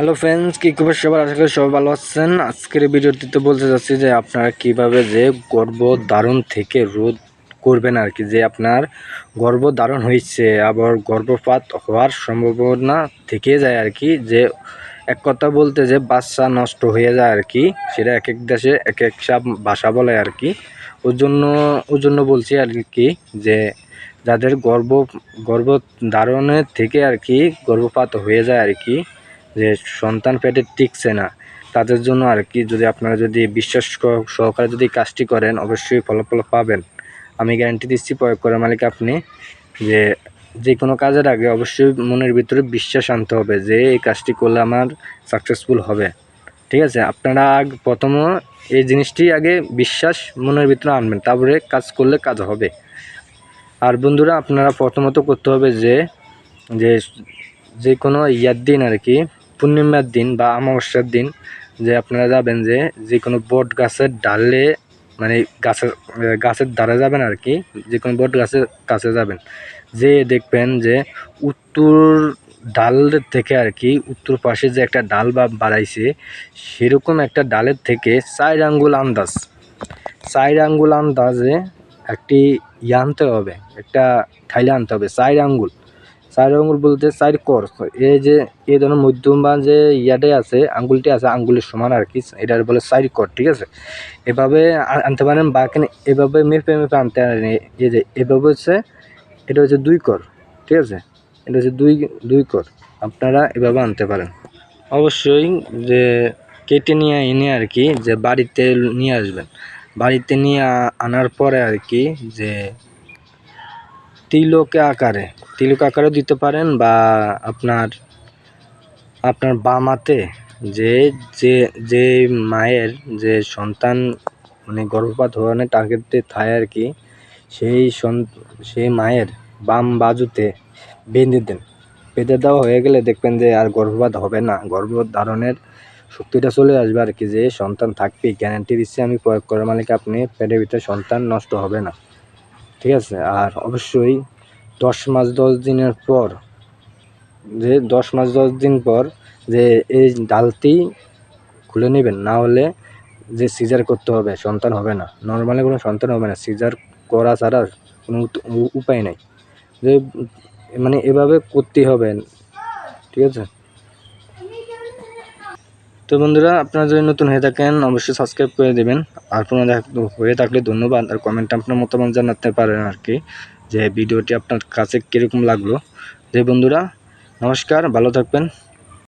Hello friends কী খবর? সবার আশা করি সবাই ভালো আছেন। আজকের এই ভিডিওটিতে বলতে চাচ্ছি যে আপনারা কীভাবে যে গর্ভধারণ থেকে রোধ করবেন আর কি, যে আপনার গর্ভধারণ হয়েছে, আবার গর্ভপাত হওয়ার সম্ভাবনা থেকে যায় আর কি, যে এক কথা বলতে যে বাচ্চা নষ্ট হয়ে যায় আর কি, সেটা এক এক দেশে এক এক সব ভাষা বলে আর কি। ওর জন্য ওর জন্য বলছি আর কি, যে যাদের গর্ব গর্ব গর্ভধারণের থেকে আর কি গর্ভপাত হয়ে যায় আর কি যে সন্তান পেটে টিকছে না, তাদের জন্য আর কি যদি আপনারা যদি বিশ্বাস সহকারে যদি কাজটি করেন, অবশ্যই ফলাফল পাবেন। আমি গ্যারান্টি দিচ্ছি প্রয়োগ করার মালিক আপনি যে যে কোনো কাজের আগে অবশ্যই মনের ভিতরে বিশ্বাস আনতে হবে যে এই কাজটি করলে আমার সাকসেসফুল হবে। ঠিক আছে? আপনারা আগ, প্রথম এই জিনিসটি আগে বিশ্বাস মনের ভিতরে আনবেন, তারপরে কাজ করলে কাজ হবে। আর বন্ধুরা, আপনারা প্রথমত করতে হবে যে যে যে কোনো ইয়ার দিন আর কি। পূর্ণিমার দিন বা অমাবস্যার দিন যে আপনারা যাবেন যে যে কোনো বট গাছের ডালে মানে গাছের গাছের ধারে যাবেন আর কি যে কোনো বট গাছের কাছে যাবেন। যে দেখবেন যে উত্তর ডাল থেকে আর কি, উত্তর পাশে যে একটা ডাল বা বাড়াইছে সেরকম একটা ডালের থেকে চার আঙ্গুল আন্দাজ। চার আঙ্গুল আন্দাজে একটি ইয়ে আনতে হবে, একটা ঠাইলে আনতে হবে, চার আঙ্গুল। চার আঙুল বলতে চার কর এই যে, এই ধরনের মধ্যম বা যে ইয়াটাই আছে আঙ্গুলটি আছে, আঙ্গুলের সমান আর কি এটার বলে চার কর ঠিক আছে? এভাবে আনতে পারেন বা এভাবে মেপে মেপে আনতে পারেন এই যে, এভাবে হচ্ছে, এটা হচ্ছে দুই কর ঠিক আছে? এটা হচ্ছে দুই দুই কর আপনারা এভাবে আনতে পারেন। অবশ্যই যে, কেটে নিয়ে এনে আর কি, যে বাড়িতে নিয়ে আসবেন। বাড়িতে নিয়ে আনার পরে আর কি, যে তিলকে আকারে, তিলক আকারেও দিতে পারেন বা আপনার আপনার বাম হাতে যে যে যে মায়ের যে সন্তান মানে গর্ভপাত হওয়ার টার্গেটে থাকে আর কি, সেই সেই মায়ের বাম বাজুতে বেঁধে দেন। বেঁধে দেওয়া হয়ে গেলে দেখবেন যে আর গর্ভপাত হবে না। গর্ভধারণের শক্তিটা চলে আসবে আর কি, যে সন্তান থাকবে গ্যারান্টি দিচ্ছি আমি প্রয়োগ করার মানে কি আপনি, পেটের ভিতরে সন্তান নষ্ট হবে না। ঠিক আছে? আর অবশ্যই দশ মাস দশ দিনের পর যে দশ মাস দশ দিন পর যে এই ডালটি খুলে নেবেন, না হলে যে সিজার করতে হবে, সন্তান হবে না। নর্মালি কোনো সন্তান হবে না, সিজার করা ছাড়া কোনো উপায় নাই। যে মানে এভাবে করতে হবে, ঠিক আছে? তো বন্ধুরা, আপনারা যদি নতুন হয়ে থাকেন, অবশ্যই সাবস্ক্রাইব করে দেবেন। আর পুরনো হয়ে থাকলে ধন্যবাদ। আর কমেন্টে আপনার মতামত জানাতে পারেন আর কি, যে ভিডিওটি আপনার কাছে কীরকম লাগল। যে বন্ধুরা, নমস্কার, ভালো থাকবেন।